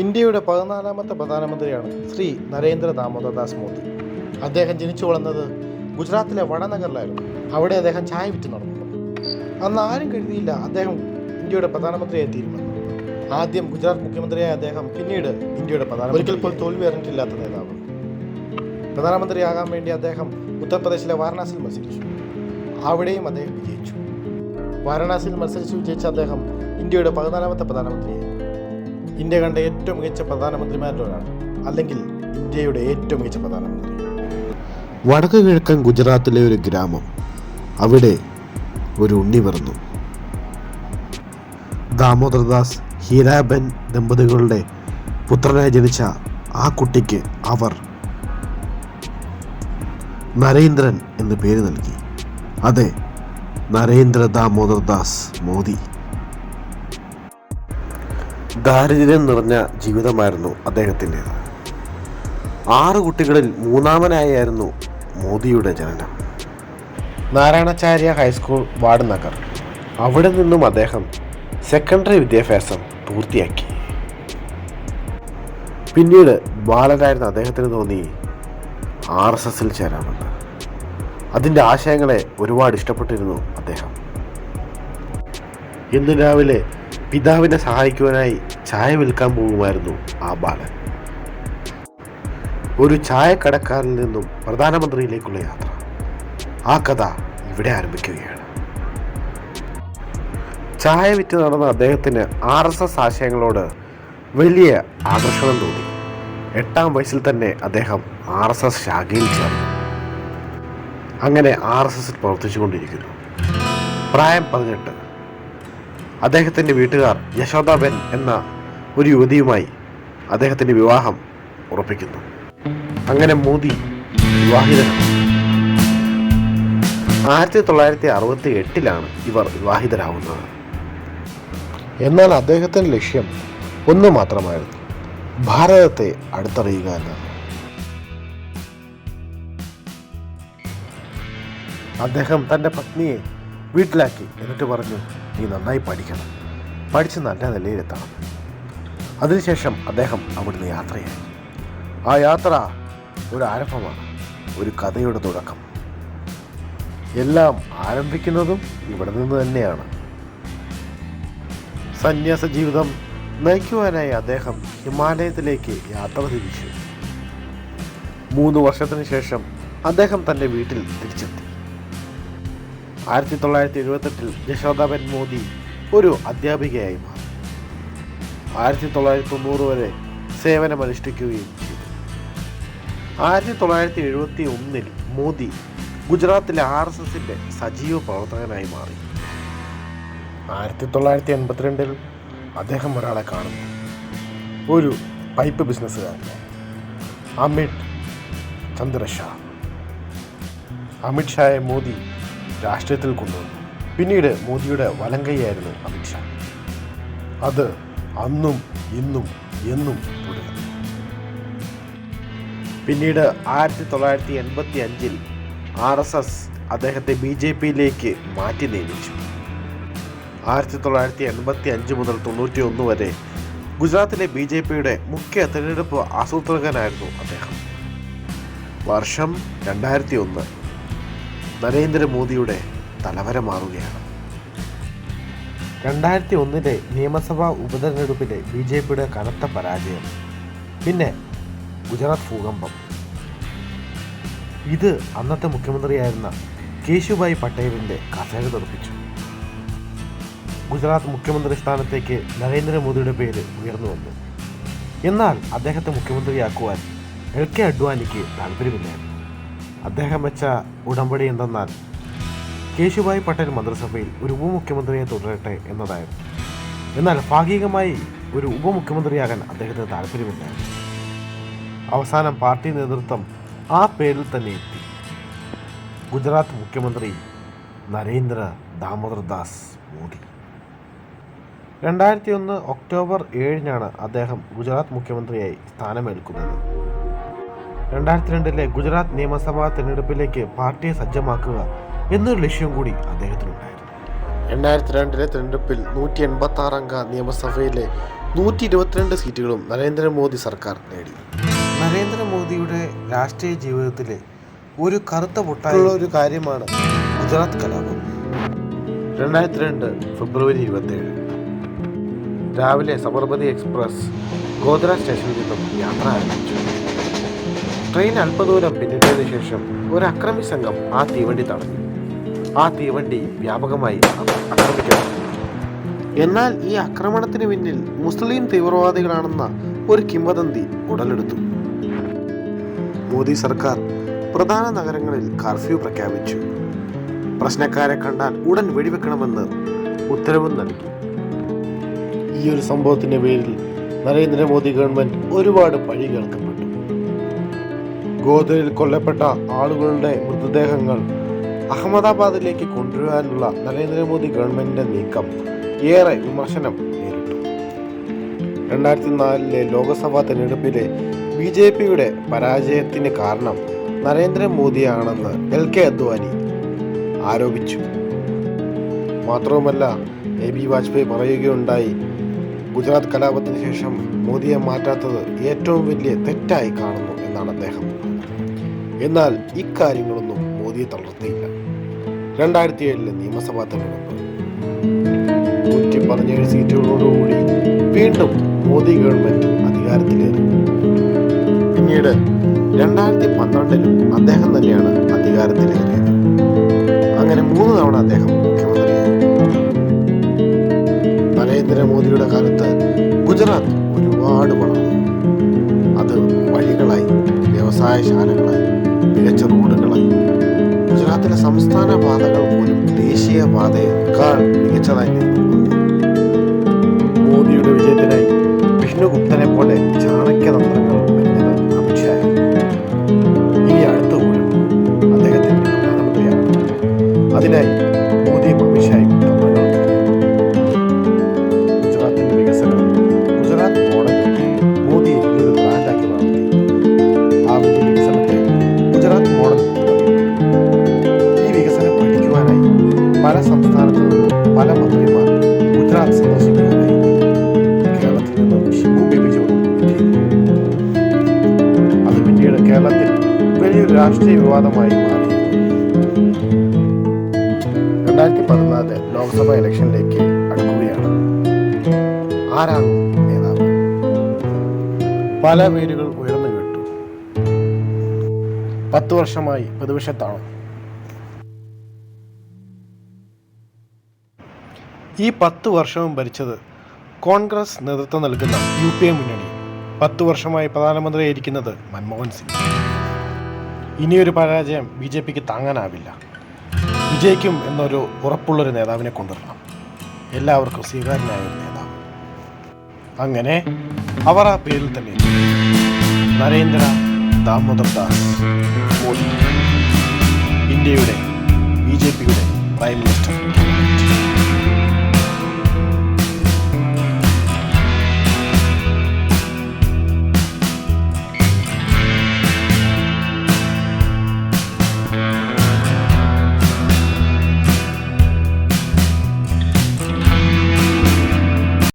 ഇന്ത്യയുടെ പതിനാലാമത്തെ പ്രധാനമന്ത്രിയാണ് ശ്രീ നരേന്ദ്ര ദാമോദർദാസ് മോദി. അദ്ദേഹം ജനിച്ചു വളർന്നത് ഗുജറാത്തിലെ വടനഗറിലായിരുന്നു. അവിടെ അദ്ദേഹം ചായ വിറ്റ് നടന്നു. അന്ന് ആരും കരുതിയില്ല അദ്ദേഹം ഇന്ത്യയുടെ പ്രധാനമന്ത്രിയായി തീരുമെന്ന്. ആദ്യം ഗുജറാത്ത് മുഖ്യമന്ത്രിയായ അദ്ദേഹം പിന്നീട് ഇന്ത്യയുടെ പ്രധാന ഒരിക്കൽ പോലും തോൽവി അറിഞ്ഞിട്ടില്ലാത്ത നേതാവ്. പ്രധാനമന്ത്രിയാകാൻ വേണ്ടി അദ്ദേഹം ഉത്തർപ്രദേശിലെ വാരണാസിയിൽ മത്സരിച്ചു. അവിടെയും അദ്ദേഹം വിജയിച്ചു. വാരണാസിയിൽ മത്സരിച്ച് വിജയിച്ച അദ്ദേഹം ഇന്ത്യയുടെ പതിനാലാമത്തെ പ്രധാനമന്ത്രിയായി. ഇന്ത്യ കണ്ട ഏറ്റവും മികച്ച പ്രധാനമന്ത്രിമാരിൽ ഒരാൾ അല്ലെങ്കിൽ ഇന്ത്യയുടെ ഏറ്റവും മികച്ച പ്രധാനമന്ത്രി. വടക്ക് കിഴക്കൻ ഗുജറാത്തിലെ ഒരു ഗ്രാമം അവിടെ ഒരു ഉണ്ണി പിറന്നു ദാമോദർദാസ് ഹീരാബൻ ദമ്പതികളുടെ പുത്രനായി ജനിച്ച ആ കുട്ടിക്ക് അവർ നരേന്ദ്രൻ എന്ന് പേര് നൽകി. അതെ നരേന്ദ്ര ദാമോദർദാസ് മോദി. ദാരിദ്ര്യം നിറഞ്ഞ ജീവിതമായിരുന്നു അദ്ദേഹത്തിന്റെത്. ആറ് കുട്ടികളിൽ മൂന്നാമനായായിരുന്നു മോദിയുടെ ജനനം. നാരായണാചാര്യ ഹൈസ്കൂൾ വാർഡ് നഗർ അവിടെ നിന്നും അദ്ദേഹം സെക്കൻഡറി വിദ്യാഭ്യാസം പൂർത്തിയാക്കി. പിന്നീട് ബാലനായിരുന്ന അദ്ദേഹത്തിന് തോന്നി ആർ എസ് എസിൽ ചേരാമെന്ന്. അതിന്റെ ആശയങ്ങളെ ഒരുപാട് ഇഷ്ടപ്പെട്ടിരുന്നു അദ്ദേഹം. ഇന്ന് രാവിലെ പിതാവിനെ സഹായിക്കുവാനായി ചായ വിൽക്കാൻ പോകുമായിരുന്നു ആ ബാലൻ. ഒരു ചായക്കടക്കാരിൽ നിന്നും പ്രധാനമന്ത്രിയിലേക്കുള്ള യാത്ര. ആ കഥ ഇവിടെ ആരംഭിക്കുകയാണ്. ചായ വിറ്റ് നടന്ന അദ്ദേഹത്തിന് ആർ എസ് എസ് ആശയങ്ങളോട് വലിയ ആകർഷണം തോന്നി. എട്ടാം വയസ്സിൽ തന്നെ അദ്ദേഹം ആർ എസ് എസ് ശാഖയിൽ ചേർന്നു. അങ്ങനെ ആർ എസ് എസിൽ പ്രവർത്തിച്ചുകൊണ്ടിരിക്കുന്നു. പ്രായം പതിനെട്ട്. അദ്ദേഹത്തിന്റെ വീട്ടുകാർ യശോദാബെൻ എന്ന ഒരു യുവതിയുമായി അദ്ദേഹത്തിന്റെ വിവാഹം ഉറപ്പിക്കുന്നു. അങ്ങനെ മോദി വിവാഹിതനാണ് ആയിരത്തി തൊള്ളായിരത്തി അറുപത്തി എട്ടിലാണ് ഇവർ വിവാഹിതരാകുന്നത് എന്നാൽ അദ്ദേഹത്തിന്റെ ലക്ഷ്യം ഒന്ന് മാത്രമായിരുന്നു. ഭാരതത്തെ അടുത്തറിയുക എന്നത്. അദ്ദേഹം തന്റെ പത്നിയെ വീട്ടിലാക്കി. എന്നിട്ട് പറഞ്ഞു നീ നന്നായി പഠിക്കണം. പഠിച്ച് നല്ല നിലയിലെത്തണം. അതിനുശേഷം അദ്ദേഹം അവിടുന്ന് യാത്രയായി. ആ യാത്ര ഒരു ആരംഭമാണ് ഒരു കഥയുടെ തുടക്കം. എല്ലാം ആരംഭിക്കുന്നതും ഇവിടെ നിന്ന് തന്നെയാണ്. സന്യാസ ജീവിതം നയിക്കുവാനായി അദ്ദേഹം ഹിമാലയത്തിലേക്ക് യാത്ര തിരിച്ചു. മൂന്ന് വർഷത്തിന് ശേഷം അദ്ദേഹം തന്റെ വീട്ടിൽ തിരിച്ചെത്തി. ആയിരത്തി തൊള്ളായിരത്തി എഴുപത്തെട്ടിൽ യശോദാബെൻ മോദി ഒരു അധ്യാപികയായി മാറി. ആയിരത്തി തൊള്ളായിരത്തി തൊണ്ണൂറ് വരെ സേവനമനുഷ്ഠിക്കുകയും ചെയ്തു. ആയിരത്തി തൊള്ളായിരത്തി എഴുപത്തി ഒന്നിൽ മോദി ഗുജറാത്തിലെ ആർ എസ് എസിന്റെ സജീവ പ്രവർത്തകനായി മാറി. ആയിരത്തി തൊള്ളായിരത്തി എൺപത്തിരണ്ടിൽ അദ്ദേഹം ഒരാളെ കാണുന്നു. ഒരു പൈപ്പ് ബിസിനസ്സുകാരനെ. അമിത് ചന്ദ്രഷാ അമിത്ഷായെ അമിത് ഷായെ മോദി രാഷ്ട്രീയത്തിൽ കൊണ്ടുവന്നു. പിന്നീട് മോദിയുടെ വലങ്കൈയായിരുന്നു അമിത്ഷാ അത് അന്നും ഇന്നും എന്നും തുടരുന്നു. പിന്നീട് ആയിരത്തി തൊള്ളായിരത്തി എൺപത്തി അഞ്ചിൽ ആർ എസ് എസ് അദ്ദേഹത്തെ ബി ജെ പിയിലേക്ക് മാറ്റി നിയമിച്ചു. ആയിരത്തി തൊള്ളായിരത്തി എൺപത്തി അഞ്ച് മുതൽ തൊണ്ണൂറ്റി ഒന്ന് വരെ ഗുജറാത്തിലെ ബി ജെ പിയുടെ മുഖ്യ തിരഞ്ഞെടുപ്പ് ആസൂത്രകനായിരുന്നു അദ്ദേഹം. വർഷം രണ്ടായിരത്തി ഒന്ന് നരേന്ദ്രമോദിയുടെ തലവര മാറുകയാണ്. രണ്ടായിരത്തി ഒന്നിലെ നിയമസഭാ ഉപതെരഞ്ഞെടുപ്പിലെ ബി ജെ പിയുടെ കനത്ത പരാജയം. പിന്നെ ഗുജറാത്ത് ഭൂകമ്പം. ഇത് അന്നത്തെ മുഖ്യമന്ത്രിയായിരുന്ന കേശുഭായ് പട്ടേലിന്റെ കസേര തെറിപ്പിച്ചു. ഗുജറാത്ത് മുഖ്യമന്ത്രി സ്ഥാനത്തേക്ക് നരേന്ദ്രമോദിയുടെ പേര് ഉയർന്നു വന്നു. എന്നാൽ അദ്ദേഹത്തെ മുഖ്യമന്ത്രിയാക്കുവാൻ എൽ കെ അഡ്വാനിക്ക് താല്പര്യമില്ലായിരുന്നു. അദ്ദേഹം വെച്ച ഉടമ്പടി എന്തെന്നാൽ കേശുഭായ് പട്ടേൽ മന്ത്രിസഭയിൽ ഒരു ഉപമുഖ്യമന്ത്രിയെ തുടരട്ടെ എന്നതായിരുന്നു. എന്നാൽ ഭാഗികമായി ഒരു ഉപമുഖ്യമന്ത്രിയാകാൻ അദ്ദേഹത്തിന് താല്പര്യമില്ല. അവസാനം പാർട്ടി നേതൃത്വം ആ പേരിൽ തന്നെ എത്തി. ഗുജറാത്ത് മുഖ്യമന്ത്രി നരേന്ദ്ര ദാമോദർദാസ് മോദി. രണ്ടായിരത്തി ഒന്ന് ഒക്ടോബർ ഏഴിനാണ് അദ്ദേഹം ഗുജറാത്ത് മുഖ്യമന്ത്രിയായി സ്ഥാനമേൽക്കുന്നത്. രണ്ടായിരത്തി രണ്ടിലെ ഗുജറാത്ത് നിയമസഭാ തിരഞ്ഞെടുപ്പിലേക്ക് പാർട്ടിയെ സജ്ജമാക്കുക എന്നൊരു ലക്ഷ്യം കൂടി അദ്ദേഹത്തിനുണ്ടായിരുന്നു. രണ്ടായിരത്തി രണ്ടിലെ തിരഞ്ഞെടുപ്പിൽ നൂറ്റി എൺപത്തി ആറ് അംഗ നിയമസഭയിലെ നൂറ്റി ഇരുപത്തിരണ്ട് സീറ്റുകളും നരേന്ദ്രമോദി സർക്കാർ നേടി. നരേന്ദ്രമോദിയുടെ രാഷ്ട്രീയ ജീവിതത്തിലെ ഒരു കറുത്ത പൊട്ടായുള്ള ഒരു കാര്യമാണ് ഗുജറാത്ത് കലാപം. രണ്ടായിരത്തി രണ്ട് ഫെബ്രുവരി ഇരുപത്തേഴ് രാവിലെ സബർമതി എക്സ്പ്രസ് ഗോദ്ര സ്റ്റേഷനിൽ നിന്നും യാത്ര ആരംഭിച്ചു. ട്രെയിൻ അല്പദൂരം പിന്നിട്ടതിനു ശേഷം ഒരു അക്രമി സംഘം ആ തീവണ്ടി തടഞ്ഞു. ആ തീവണ്ടി വ്യാപകമായി ആക്രമിക്കപ്പെട്ടു. എന്നാൽ ഈ ആക്രമണത്തിന് പിന്നിൽ മുസ്ലിം തീവ്രവാദികളാണെന്ന ഒരു കിംവദന്തി ഉടലെടുത്തു. മോദി സർക്കാർ പ്രധാന നഗരങ്ങളിൽ കർഫ്യൂ പ്രഖ്യാപിച്ചു. പ്രശ്നക്കാരെ കണ്ടാൽ ഉടൻ വെടിവെക്കണമെന്ന് ഉത്തരവും നൽകി. ഈ ഒരു സംഭവത്തിന്റെ പേരിൽ നരേന്ദ്രമോദി ഗവൺമെന്റ് ഒരുപാട് പഴി കേൾക്കപ്പെട്ടു ഗോദയിൽ കൊല്ലപ്പെട്ട ആളുകളുടെ മൃതദേഹങ്ങൾ അഹമ്മദാബാദിലേക്ക് കൊണ്ടുവരാനുള്ള നരേന്ദ്രമോദി ഗവൺമെന്റിന്റെ നീക്കം ഏറെ വിമർശനം നേരിട്ടു. രണ്ടായിരത്തി നാലിലെ ലോക്സഭാ തെരഞ്ഞെടുപ്പിലെ ബി ജെ പിയുടെ പരാജയത്തിന് കാരണം നരേന്ദ്രമോദിയാണെന്ന് എൽ കെ അദ്വാനി ആരോപിച്ചു. മാത്രവുമല്ല എ ബി വാജ്പേയി പറയുകയുണ്ടായി ഗുജറാത്ത് കലാപത്തിന് ശേഷം മോദിയെ മാറ്റാത്തത് ഏറ്റവും വലിയ തെറ്റായി കാണുന്നു എന്നാണ് അദ്ദേഹം എന്നാൽ ഇക്കാര്യങ്ങളൊന്നും മോദിയെ തളർത്തിയില്ല. രണ്ടായിരത്തി ഏഴിലെ നിയമസഭാ തെരഞ്ഞെടുപ്പ്. നൂറ്റി പതിനേഴ് സീറ്റുകളോടുകൂടി വീണ്ടും മോദി ഗവൺമെന്റ് അധികാരത്തിലേറി. പിന്നീട് രണ്ടായിരത്തി പന്ത്രണ്ടിലും അദ്ദേഹം തന്നെയാണ് അധികാരത്തിലേറിയത്. അങ്ങനെ മൂന്ന് തവണ അദ്ദേഹം മുഖ്യമന്ത്രിയായി. നരേന്ദ്രമോദിയുടെ കാലത്ത് ഗുജറാത്ത് ഒരുപാട് വളർന്നു അത് വഴികളായി വ്യവസായശാലകളായി മികച്ച റോഡുകളായി. ഗുജറാത്തിലെ സംസ്ഥാന പാതകൾ പോലും ദേശീയ പാതയേക്കാൾ മികച്ചതായി മോദിയുടെ വിജയത്തിനായി വിഷ്ണുഗുപ്തനെ പോലെ ചാണക്യ തന്ത്രങ്ങൾ പല സംസ്ഥാനത്തു പല മന്ത്രിമാർ ഗുജറാത്ത് സന്ദർശിക്കുവാനായി കേരളത്തിൽ നിന്നും ഷിബു ബേബി ജോൺ എത്തിയിരുന്നു അത് പിന്നീട് കേരളത്തിൽ വലിയൊരു രാഷ്ട്രീയ വിവാദമായി മാറി രണ്ടായിരത്തി പതിനാല് ലോക്സഭാ ഇലക്ഷനിലേക്ക് അടുക്കുകയാണ്. ആരാകും നേതാവ്? പല പേരുകൾ ഉയർന്നു കേട്ടു. പത്ത് വർഷമായി പ്രതിപക്ഷത്താണ്? ഈ പത്ത് വർഷവും ഭരിച്ചത് കോൺഗ്രസ് നേതൃത്വം നൽകുന്ന യു പി എ മുന്നണി. പത്ത് വർഷമായി പ്രധാനമന്ത്രിയായിരിക്കുന്നത് മൻമോഹൻ സിംഗ്. ഇനിയൊരു പരാജയം ബി ജെ പിക്ക് താങ്ങാനാവില്ല. വിജയിക്കും എന്നൊരു ഉറപ്പുള്ളൊരു നേതാവിനെ കൊണ്ടുവരണം. എല്ലാവർക്കും സ്വീകാര്യനായ ഒരു നേതാവ്. അങ്ങനെ അവർ ആ പേരിൽ തന്നെ നരേന്ദ്ര ദാമോദർ ദാസ് മോദി ഇന്ത്യയുടെ ബി ജെ പിയുടെ പ്രൈം മിനിസ്റ്റർ.